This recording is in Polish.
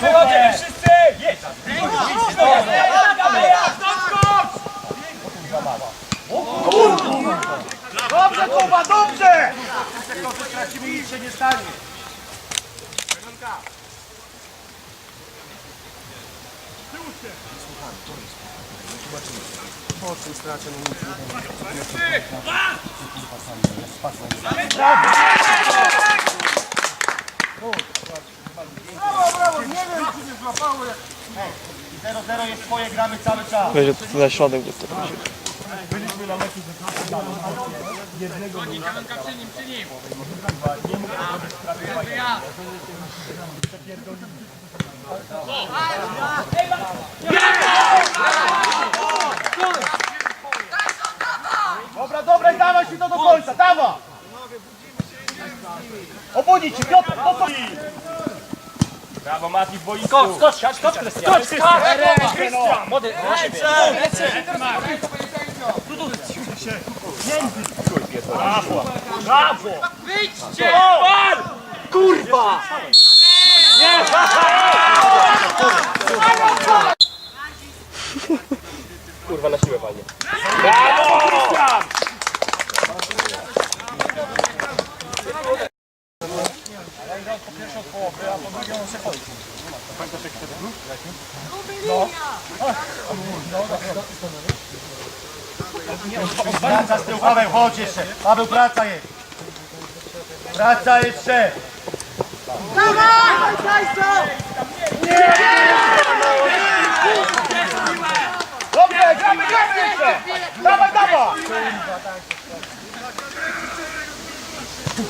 Wychodzimy wszyscy! Jedź! Dobrze, Kuba, dobrze! Tylko stracimy nic się nie stanie. Brawo, brawo, nie wiem, czy nie złapały. 0-0 jest twoje, gramy cały czas. Będzie to na środek. Bo to... Dobra, dobra, i dawaj się to do końca, dawaj! Obudzić się, Piotr, po co? Brawo Mati w boisku! Skocz, skocz, skocz, skocz, skocz, skocz! Krystian! Młody, na siebie! Brawo! Brawo! Wyjdźcie! Kurwa! Nie! Kurwa, na siłę panie. Brawo! Krystian! Praca z tyłu, Paweł, chodź jeszcze. Paweł, praca jest. Praca jeszcze. Dobrze, gramy, gramy jeszcze. Dawaj, dawaj.